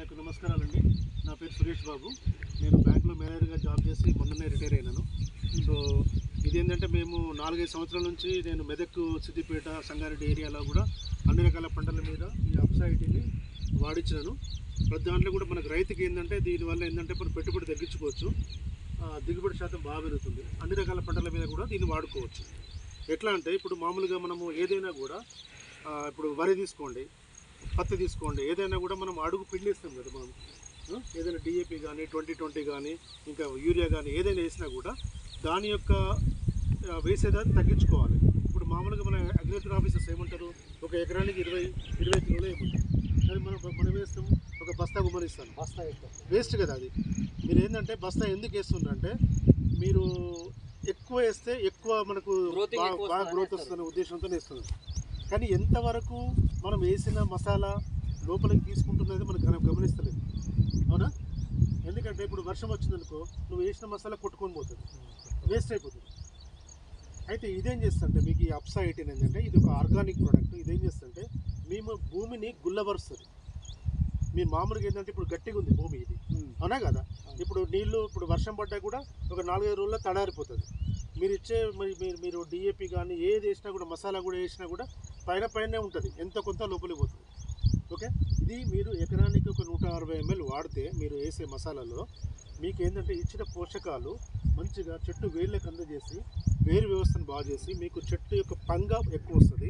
యొక్క నమస్కారాలండి. నా పేరు సురేష్ బాబు. నేను బ్యాంకులో మేనేజర్గా జాబ్ చేసి మొన్ననే రిటైర్ అయినాను. సో ఇదేంటంటే మేము నాలుగైదు సంవత్సరాల నుంచి నేను మెదక్ సిద్దిపేట సంగారెడ్డి ఏరియాలో కూడా అన్ని రకాల పంటల మీద ఈ అప్సైటీని వాడించినాను ప్రతి దాంట్లో కూడా మనకు రైతుకి ఏంటంటే దీనివల్ల ఏంటంటే మనం పెట్టుబడి తగ్గించుకోవచ్చు. దిగుబడి శాతం బాగా పెరుగుతుంది. అన్ని రకాల పంటల మీద కూడా దీన్ని వాడుకోవచ్చు. ఎట్లా అంటే ఇప్పుడు మామూలుగా మనము ఏదైనా కూడా ఇప్పుడు వరి తీసుకోండి. పత్తి తీసుకోండి. ఏదైనా కూడా మనం అడుగు పిండిస్తాం కదా మనం. ఏదైనా డిఏపి కానీ ట్వంటీ ట్వంటీ కానీ ఇంకా యూరియా కానీ ఏదైనా వేసినా కూడా దాని యొక్క వేసేదాన్ని తగ్గించుకోవాలి. ఇప్పుడు మామూలుగా మన అగ్రికల్చర్ ఆఫీసర్స్ ఏమంటారు? ఒక ఎకరానికి ఇరవై ఇరవై కిలోలు ఏమంటారు కానీ మనం మనం వేస్తాం ఒక బస్తా గుమ్మరిస్తాను బస్తా ఎక్కువ వేస్ట్ కదా అది. మీరు ఏంటంటే బస్తా ఎందుకు వేస్తుండ్రంటే మీరు ఎక్కువ వేస్తే ఎక్కువ మనకు బాగా- గ్రోత్. వస్తుందనే ఉద్దేశంతో వేస్తున్నారు. కానీ ఎంతవరకు మనం వేసిన మసాలా లోపలికి తీసుకుంటున్నది మనం గమ- గమనిస్తలేదు. అవునా? ఎందుకంటే ఇప్పుడు వర్షం వచ్చిందనుకో నువ్వు వేసిన మసాలా కొట్టుకొని పోతుంది. వేస్ట్ అయిపోతుంది. అయితే ఇదేం చేస్తుంటే మీకు ఈ అప్సైట్ ఏంటంటే ఇది ఒక ఆర్గానిక్ ప్రోడక్ట్. ఇదేం చేస్తుంటే మేము భూమిని గుల్లబరుస్తుంది మీ మామూలుగా ఏంటంటే ఇప్పుడు గట్టిగా ఉంది భూమి ఇది. అవునా కదా? ఇప్పుడు నీళ్ళు ఇప్పుడు వర్షం పడ్డా కూడా ఒక నాలుగైదు రోజుల్లో తడారిపోతుంది. మీరు ఇచ్చే మరి మీరు మీరు డిఏపి కానీ ఏది వేసినా కూడా మసాలా కూడా వేసినా కూడా పైన పైనే ఉంటుంది. ఎంత కొంత లోపలికి పోతుంది. ఓకే? ఇది మీరు ఎకరానికి ఒక నూట అరవై ఎంఎల్ వాడితే మీరు వేసే మసాలాలో మీకు ఏంటంటే ఇచ్చిన పోషకాలు మంచిగా చెట్టు వేళ్ళకి అందజేసి వేరు వ్యవస్థను బాగా చేసి మీకు చెట్టు యొక్క పంగ ఎక్కువ వస్తుంది?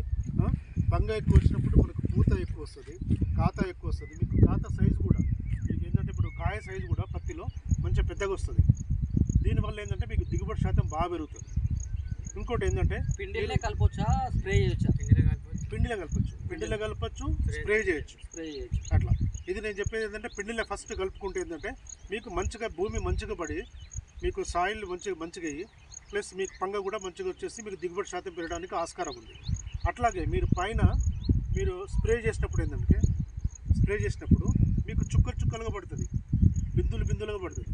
పంగ ఎక్కువ వచ్చినప్పుడు మనకు పూత ఎక్కువ వస్తుంది కాత ఎక్కువ వస్తుంది. మీకు కాత సైజు కూడా మీకు ఏంటంటే ఇప్పుడు కాయ సైజు కూడా పత్తిలో మంచిగా పెద్దగా వస్తుంది. దీనివల్ల ఏంటంటే మీకు దిగుబడి శాతం బాగా పెరుగుతుంది. ఇంకోటి ఏంటంటే పిండిలే కలపొచ్చా స్ప్రే చేయొచ్చా? పిండిలో కలపచ్చు. పిండిలో కలపచ్చు స్ప్రే చేయొచ్చు. స్ప్రే చేయొచ్చు. అట్లా. ఇది నేను చెప్పేది ఏంటంటే పిండిలో ఫస్ట్ కలుపుకుంటే ఏంటంటే మీకు మంచిగా భూమి మంచిగా పడి మీకు సాయిల్ మంచిగా మంచిగా అయ్యి ప్లస్ మీకు పంగ కూడా మంచిగా వచ్చేసి మీకు దిగుబడి శాతం పెరగడానికి ఆస్కారం ఉంది. అట్లాగే మీరు పైన మీరు స్ప్రే చేసినప్పుడు ఏంటంటే స్ప్రే చేసినప్పుడు మీకు చుక్కలు చుక్కలుగా పడుతుంది. బిందులు బిందులుగా పడుతుంది.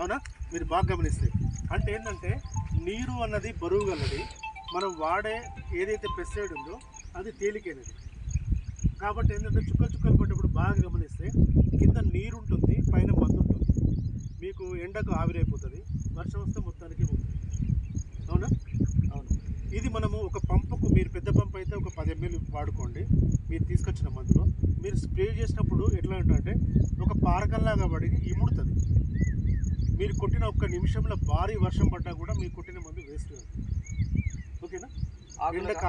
అవునా? మీరు బాగా గమనిస్తే. అంటే ఏంటంటే నీరు అన్నది బరువు గలది. మనం వాడే ఏదైతే పెస్టిసైడ్ ఉందో అది తేలికైనది. కాబట్టి ఏంటంటే చుక్కలు చుక్కలు పడ్డప్పుడు బాగా గమనిస్తే కింద నీరు ఉంటుంది పైన మందు ఉంటుంది మీకు ఎండకు ఆవిరైపోతుంది వర్షం వస్తే మొత్తానికి పోతుంది. అవునా? అవును. ఇది మనము ఒక పంపుకు మీరు పెద్ద పంప్ అయితే ఒక పది ఎంఎల్ వాడుకోండి మీరు తీసుకొచ్చిన మందులో. మీరు స్ప్రే చేసినప్పుడు ఎట్లా అంటే ఒక పారకల్లాగా పడి ఇముడుతుంది. మీరు కొట్టిన ఒక్క నిమిషంలో భారీ వర్షం పడ్డా కూడా మీరు కొట్టిన మందు వేస్ట్ ఓకేనా? ఎండకు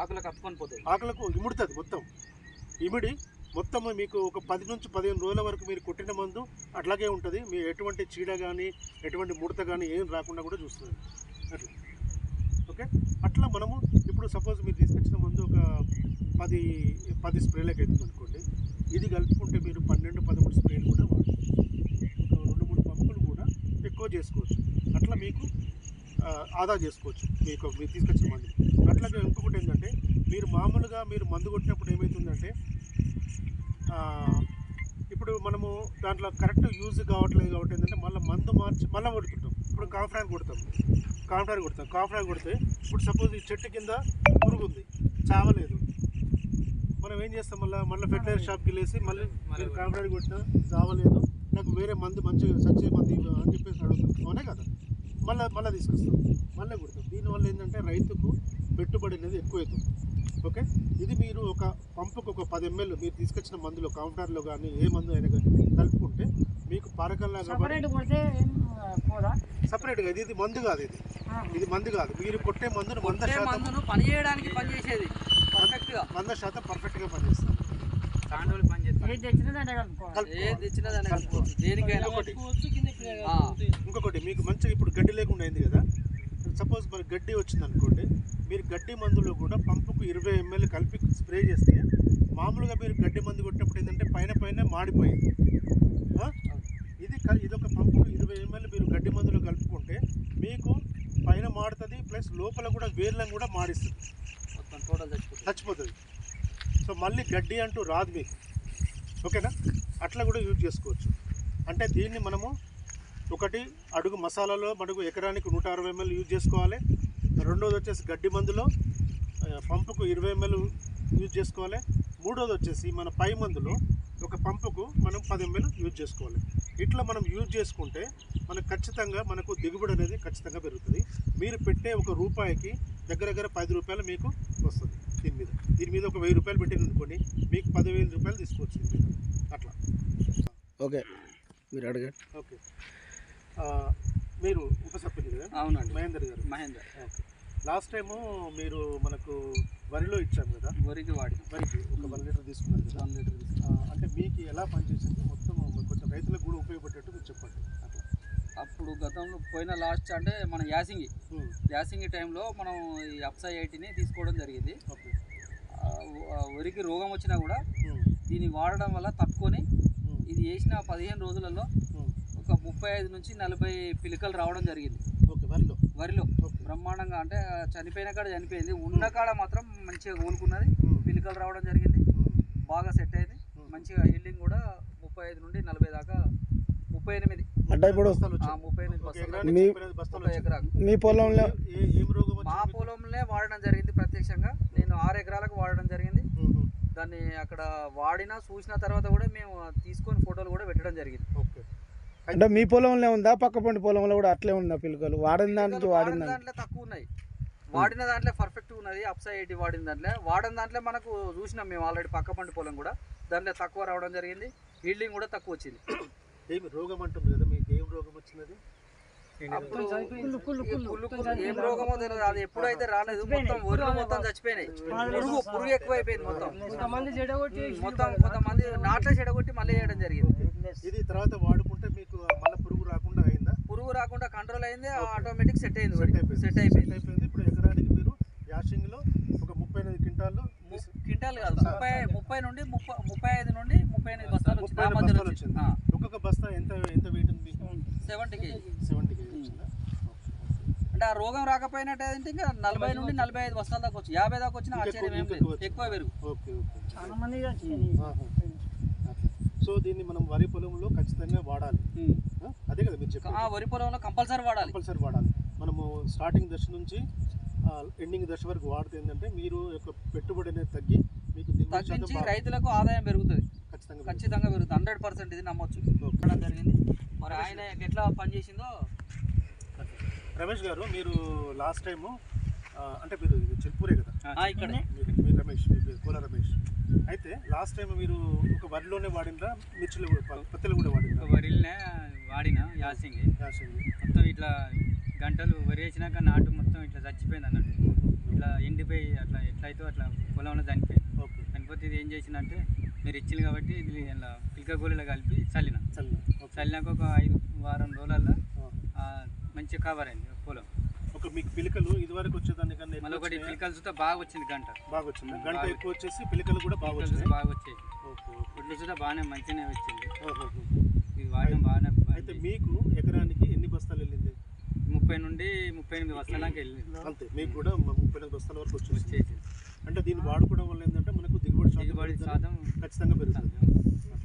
ఆకులు కప్పుకొని పోతాయి. ఆకులకు ఇముడుతుంది మొత్తం. ఇమిడి మొత్తం మీకు ఒక పది నుంచి పదిహేను రోజుల వరకు మీరు కొట్టిన మందు అట్లాగే ఉంటుంది. మీరు ఎటువంటి చీడ కానీ ఎటువంటి ముడత కానీ ఏం రాకుండా కూడా చూస్తుంది. అట్లా. ఓకే? అట్లా మనము ఇప్పుడు సపోజ్ మీరు తీసుకొచ్చిన మందు ఒక పది పది స్ప్రేలకు అవుతుంది అనుకోండి. ఇది కలుపుకుంటే మీరు పన్నెండు పదమూడు స్ప్రేలు కూడా ఒక రెండు మూడు పంపులు కూడా ఎక్కువ చేసుకోవచ్చు. అట్లా మీకు ఆదా చేసుకోవచ్చు. మీకు మీరు తీసుకొచ్చిన మందు అట్లాగే ఇంకొకటి ఏంటంటే మీరు మామూలుగా మీరు మందు కొట్టినప్పుడు ఏమవుతుందంటే ఇప్పుడు మనము దాంట్లో కరెక్ట్ యూజ్ కావట్లేదు కాబట్టి ఏంటంటే మళ్ళీ మందు మార్చి మళ్ళీ కొడుతుంటాం. ఇప్పుడు కాఫ్రాన్ కొడతాం. కాఫ్రాన్ కొడతాం. కాఫ్రాన్ కొడితే ఇప్పుడు సపోజ్ ఈ చెట్టు కింద పురుగు ఉంది చావలేదు. మనం ఏం చేస్తాం మళ్ళీ? మళ్ళీ ఫెర్టిలైజర్ షాప్కి వెళ్ళేసి మళ్ళీ నేను కాఫ్రాన్ కొట్టినా చావలేదు. నాకు వేరే మందు మంచిగా సచ్చే మందు అని చెప్పేసి అడుగుతాం. అవునే కదా? మళ్ళీ మళ్ళీ తీసుకొస్తాం. మళ్ళీ కొడతాం. దీనివల్ల ఏంటంటే రైతుకు పెట్టుబడి అనేది ఎక్కువ అవుతుంది ఓకే? ఇది మీరు ఒక పంపుకు ఒక పది ఎంఎల్ మీరు తీసుకొచ్చిన మందులో కాంఫ్టార్లో కానీ ఏ మందు అయినా కానీ కలుపుకుంటే మీకు పారకల్లా సపరేట్గా ఇది ఇది మందు కాదు ఇది. ఇది మందు కాదు. మీరు కొట్టే మందును వంద శాతం మందును పని చేయడానికి పని చేసేది పర్ఫెక్ట్గా వంద శాతం పర్ఫెక్ట్గా పనిచేస్తాం ఇంకొకటి. మీకు మంచిగా ఇప్పుడు గడ్డి లేకుండా అయింది కదా? సపోజ్ మరి గడ్డి వచ్చింది అనుకోండి మీరు గడ్డి మందులో కూడా పంపుకు ఇరవై ఎంఎల్ కలిపి స్ప్రే చేస్తే మామూలుగా మీరు గడ్డి మందు కొట్టినప్పుడు ఏంటంటే పైన పైన మాడిపోయింది? ఇది క- ఇది ఒక పంపుకు ఇరవై ఎంఎల్ మీరు గడ్డి మందులో కలుపుకుంటే మీకు పైన మాడుతుంది ప్లస్ లోపల కూడా వేర్లను కూడా మాడిస్తుంది. మొత్తం టోటల్ చచ్చిపోతుంది. చచ్చిపోతుంది. సో మళ్ళీ గడ్డి అంటూ రాదు మీకు. ఓకేనా? అట్లా కూడా యూజ్ చేసుకోవచ్చు. అంటే దీన్ని మనము ఒకటి అడుగు మసాలాలో మనకు ఎకరానికి నూట అరవై ఎంఎల్ యూజ్ చేసుకోవాలి. రెండోది వచ్చేసి గడ్డి మందులో పంపుకు ఇరవై ఎంఎల్ యూజ్ చేసుకోవాలి. మూడోది వచ్చేసి మన పై మందులో ఒక పంపుకు మనం పది ఎంఎల్ యూజ్ చేసుకోవాలి. ఇట్లా మనం యూజ్ చేసుకుంటే మనకు ఖచ్చితంగా మనకు దిగుబడి అనేది ఖచ్చితంగా పెరుగుతుంది. మీరు పెట్టే ఒక రూపాయికి దగ్గర దగ్గర పది రూపాయలు మీకు వస్తుంది. దీని మీద. దీని మీద ఒక వెయ్యి రూపాయలు పెట్టిన అనుకోండి మీకు పదివేల రూపాయలు తీసుకోవచ్చు దీని మీద. అట్లా. ఓకే. మీరు అడగండి. ఓకే. ఆ, మీరు ఉప సర్పంచ్ కదా? అవునండి. మహేందర్ గారు. మహేందర్. ఓకే. లాస్ట్ టైము మీరు మనకు వరిలో ఇచ్చాం కదా? వరికి వాడిన. వరికి ఒక వన్ లీటర్ తీసుకున్నారు కదా? వన్ లీటర్ అంటే మీకు ఎలా పనిచేసింది? మొత్తం కొంచెం రైతులకు కూడా ఉపయోగపడేట్టు మీరు చెప్పండి. అప్పుడు గతంలో పోయిన లాస్ట్ అంటే మన యాసింగి. యాసింగి టైంలో మనం ఈ అప్సా ఎయిటీని తీసుకోవడం జరిగింది. వరికి రోగం వచ్చినా కూడా దీన్ని వాడడం వల్ల తట్టుకొని ఇది వేసిన పదిహేను రోజులలో ఒక ముప్పై ఐదు నుంచి నలభై పిలకలు రావడం జరిగింది. ఓకే వరిలో. వరిలో. బ్రహ్మాండంగా అంటే చనిపోయిన కాడ చనిపోయింది. ఉన్న కాడ మాత్రం మంచిగా కోలుకున్నది. పిలకలు రావడం జరిగింది. బాగా సెట్ అయింది. మంచిగా హీల్డింగ్ కూడా ముప్పై ఐదు నుండి నలభై దాకా ముప్పై ఎనిమిది. అంటే ఇప్పుడు మీ- మీ పొలంలో? మా? పొలంలో వాడడం జరిగింది ప్రత్యక్షంగా. నేను ఆరు ఎకరాలకు వాడడం జరిగింది. దాన్ని అక్కడ వాడినా చూసిన తర్వాత కూడా మేము తీసుకొని ఫోటోలు కూడా పెట్టడం జరిగింది. ఓకే. అంటే మీ పొలంలో ఉందా? పక్క పండి పొలంలో కూడా అట్లే ఉందా వాడిన పిలకలు వాడిన వాడిన దానికి దాంట్లో తక్కువ ఉన్నాయి. వాడిన దాంట్లో పర్ఫెక్ట్ ఉన్నది. అప్సై ఎయిటీ వాడిన దాంట్లో. వాడిన దాంట్లో మనకు చూసినాం మేము ఆల్రెడీ పక్క పండి పొలం కూడా. దాంట్లో తక్కువ రావడం జరిగింది. హీల్డింగ్ కూడా తక్కువ వచ్చింది. ఏమి రోగం అంటుంది కదా రోగం వచ్చినది ఏం రోగమో తెలియదు అది ఎప్పుడైతే రాలేదు మొత్తం ఒర్రెలు మొత్తం చచ్చిపోయినాయి. పురుగు పురుగు ఎక్కువైపోయింది మొత్తం. కొంతమంది చెడగొట్టి మొత్తం కొంతమంది నాట్ల చెడగొట్టి మళ్ళీ వేయడం జరిగింది. ఇది తర్వాత వాడుకుంటే మీకు మళ్ళీ పురుగు రాకుండా అయిందా? పురుగు రాకుండా కంట్రోల్ అయింది ఆటోమేటిక్ సెట్ అయింది సెట్ అయిపోయింది. సెట్ అయిపోయింది. ఇప్పుడు ఎకరానికి మీరు యాషింగ్లో ఒక ముప్పై ఎనిమిది క్వింటాలు ము- క్వింటాల్ కాదు ముప్పై ముప్పై నుండి ముప్పై ముప్పై ఐదు నుండి ముప్పై ఎనిమిది బస్తాలు వచ్చింది. ఆ మధ్యలో వచ్చింది. ఒక్కొక్క బస్తా ఎంత ఎంత వెయిట్ ఉంది సెవెంటీ కేజీ. సెవెంటీ కేజీ అంటే ఆ రోగం రాకపోయినట్టు అంటే ఇంకా నలభై నుండి నలభై ఐదు బస్తాల దాకా వచ్చి యాభై దాకా వచ్చిన ఆశ్చర్యం ఏం ఎక్కువ- లేదు ఎక్కువ పెరుగు. Okay okay. చాలా మంది. సో దీన్ని మనం వరి పొలంలో ఖచ్చితంగా వాడాలి? అదే కదా మీరు ఆ చెప్పారు వరి పొలంలో కంపల్సరీ వాడాలి. కంపల్సరీ వాడాలి. మనము స్టార్టింగ్ దశ నుంచి ఎండింగ్ దశ వరకు వాడితే ఏంటంటే మీరు యొక్క పెట్టుబడి అనేది తగ్గి మీకు తగ్గించి రైతులకు ఆదాయం పెరుగుతుంది. ఖచ్చితంగా. ఖచ్చితంగా పెరుగుతుంది. హండ్రెడ్ పర్సెంట్ ఇది నమ్మొచ్చు. జరిగింది. మరి ఆయన ఎట్లా పనిచేసిందో రమేష్ గారు మీరు లాస్ట్ టైము అంటే మీరు చిల్పూరే కదా? ఆ, ఇక్కడే. మీరు మీరు రమేష్ మీ పేరు కోల రమేష్. అయితే లాస్ట్ టైం మీరు ఒక వరిలోనే వాడిండ్రా మిర్చిలో పత్తిలో కూడా వాడిండ్రా వరిల్నే వాడిన యాసింగి యాసంగి మొత్తం ఇట్లా గంటలు వరి వేసినాక నాటు మొత్తం ఇట్లా చచ్చిపోయింది అన్నట్టు ఇట్లా ఎండిపోయి అట్లా ఎట్లయితే అట్లా పొలంలో చనిపోయింది ఓకే. చనిపోతే ఇది ఏం చేసిందంటే మీరు ఇచ్చింది కాబట్టి ఇది ఇలా పిల్క గోళీలో కలిపి చల్లిన. చల్లినాక ఒక ఐదు వారం. ఆ, మంచిగా కవర్ అయింది పొలం. ఒక మీకు పిలికలు ఇదివరకు వచ్చేదానికన్నా మళ్ళీ ఒకటి? పిలకలు చూస్తే బాగా వచ్చింది గంట. బాగా వచ్చింది గంట ఎక్కువ వచ్చేసి పిలికలు కూడా బాగా వచ్చినాయి బాగా వచ్చేది గుడ్లు చూస్తే బాగానే మంచిగానే వచ్చింది. ఇది వాడడం బాగానే అయితే మీకు ఎకరానికి ఎన్ని బస్తాలు వెళ్ళింది? ముప్పై నుండి ముప్పై ఎనిమిది వస్తాలకు వెళ్ళింది. అంతే మీకు కూడా ముప్పై ఎనిమిది బస్తాల వరకు వచ్చేసి వచ్చేసింది. అంటే దీన్ని వాడుకోవడం వల్ల ఏంటంటే మనకు దిగుబడి దిగుబడి. శాతం ఖచ్చితంగా పెరుగుతుంది